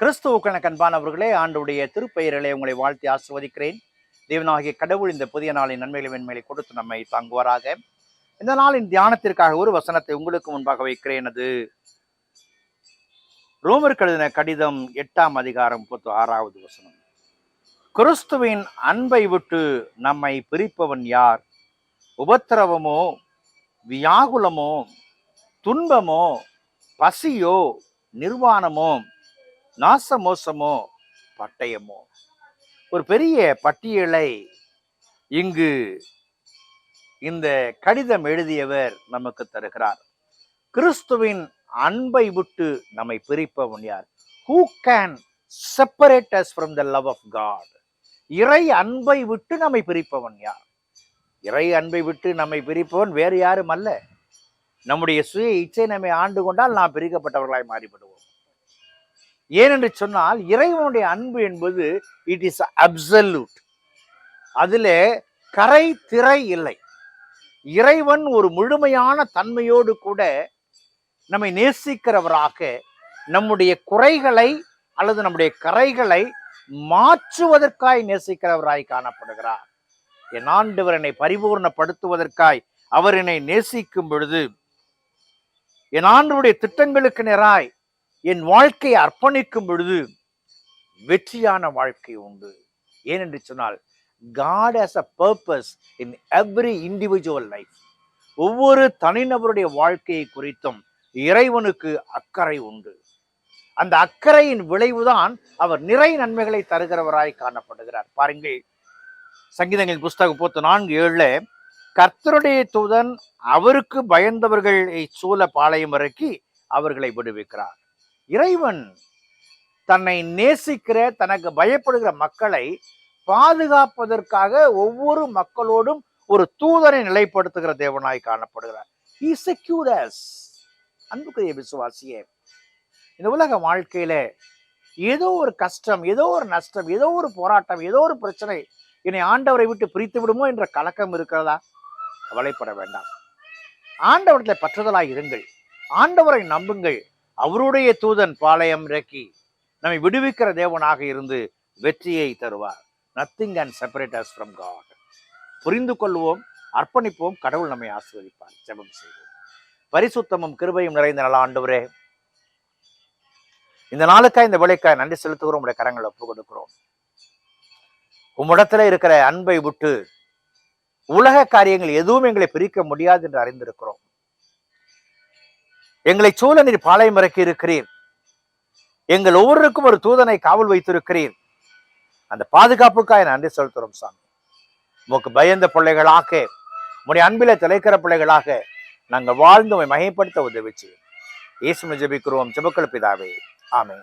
கிறிஸ்துவுக்கான கண்பானவர்களே ஆண்டுடைய திருப்பெயர்களை உங்களை வாழ்த்தி ஆசிர்வதிக்கிறேன். தேவனாகிய கடவுள் இந்த புதிய நாளின் நன்மைகளை வெண்மையை கொடுத்து நம்மை தாங்குவாராக. இந்த நாளின் தியானத்திற்காக ஒரு வசனத்தை உங்களுக்கு முன்பாக வைக்கிறேன். அது ரோமர் கழுதின கடிதம் எட்டாம் அதிகாரம் முப்பத்தி ஆறாவது வசனம். கிறிஸ்துவின் அன்பை விட்டு நம்மை பிரிப்பவன் யார்? உபத்திரவமோ வியாகுலமோ துன்பமோ பசியோ நிர்வாணமோ நாசமோசமோ பட்டயமோ. ஒரு பெரிய பட்டியலை இங்கு இந்த கடிதம் எழுதியவர் நமக்கு தருகிறார். கிறிஸ்துவின் அன்பை விட்டு நம்மை பிரிப்பவன் யார்? Who can separate us from the love of God இறை அன்பை விட்டு நம்மை பிரிப்பவன் யார்? இறை அன்பை விட்டு நம்மை பிரிப்பவன் வேறு யாரும் அல்ல. நம்முடைய சுய இச்சை நம்மை ஆண்டு கொண்டால் நாம் பிரிக்கப்பட்டவர்களாய் மாறிவிடுவோம். ஏனென்று சொன்னால் இறைவனுடைய அன்பு என்பது இட் இஸ் அப்சல்யூட் அதிலே கரை திரை இல்லை. இறைவன் ஒரு முழுமையான தன்மையோடு கூட நம்மை நேசிக்கிறவராக நம்முடைய குறைகளை அல்லது நம்முடைய கரைகளை மாற்றுவதற்காய் நேசிக்கிறவராய் காணப்படுகிறார். என் ஆண்டவர் என்னை பரிபூர்ணப்படுத்துவதற்காய் அவர் என்னை நேசிக்கும் பொழுது என் ஆண்டவருடைய திட்டங்களுக்கு நேராய் என் வாழ்க்கையை அர்ப்பணிக்கும் பொழுது வெற்றியான வாழ்க்கை உண்டு. ஏனென்று சொன்னால் God has a purpose in every individual life ஒவ்வொரு தனிநபருடைய வாழ்க்கையை குறித்தும் இறைவனுக்கு அக்கறை உண்டு. அந்த அக்கறையின் விளைவுதான் அவர் நிறை நன்மைகளை தருகிறவராய் காணப்படுகிறார். பாருங்கள் சங்கீதங்களின் புஸ்தக போத்து நான்கு ஏழுல கர்த்தருடைய தூதன் அவருக்கு பயந்தவர்களை சூழ பாளையம் இறக்கி அவர்களை விடுவிக்கிறார். இறைவன் தன்னை நேசிக்கிற தனக்கு பயப்படுகிற மக்களை பாதுகாப்பதற்காக ஒவ்வொரு மக்களோடும் ஒரு தூதரை நிலைப்படுத்துகிற தேவனாய் காணப்படுகிறார். He secured அன்புக்குரிய விசுவாசியே இந்த உலக வாழ்க்கையில ஏதோ ஒரு கஷ்டம் ஏதோ ஒரு நஷ்டம் ஏதோ ஒரு போராட்டம் ஏதோ ஒரு பிரச்சனை என்னை ஆண்டவரை விட்டு பிரித்து விடுமோ என்ற கலக்கம் இருக்கிறதா? கவலைப்பட வேண்டாம். ஆண்டவரத்தில் பற்றுதலாய் இருங்கள். ஆண்டவரை நம்புங்கள். அவருடைய தூதன் பாளையம் இறக்கி நம்மை விடுவிக்கிற தேவனாக இருந்து வெற்றியை தருவார். Nothing and separate us from God புரிந்து கொள்வோம் அர்ப்பணிப்போம் கடவுள் நம்மை ஆசீர்வதிப்பார். ஜெபம் செய்வோம். பரிசுத்தமும் கிருபையும் நிறைந்த நல்ல ஆண்டவரே. இந்த நாளுக்காய் இந்த வேலைக்காய் நன்றி செலுத்துகிறோம். உடைய கரங்களை ஒப்பு கொடுக்கிறோம். உம்மிடத்துல இருக்கிற அன்பை விட்டு உலக காரியங்கள் எதுவும் எங்களை பிரிக்க முடியாது என்று அறிந்திருக்கிறோம். எங்களை சூழ நீர் பாளையம் இறக்கி இருக்கிறீர். எங்கள் ஒவ்வொருக்கும் ஒரு தூதனை காவல் வைத்திருக்கிறீர். அந்த பாதுகாப்புக்காக நன்றி செலுத்துறோம் சாமி. உமக்கு பயந்த பிள்ளைகளாக உடைய அன்பில திளைக்கிற பிள்ளைகளாக நாங்கள் வாழ்ந்து உண்மை மகைப்படுத்த உதவி செய்யும் இயேசு ஜெபிக்கிறோம். ஜெபக்கள் பிதாவே. ஆமே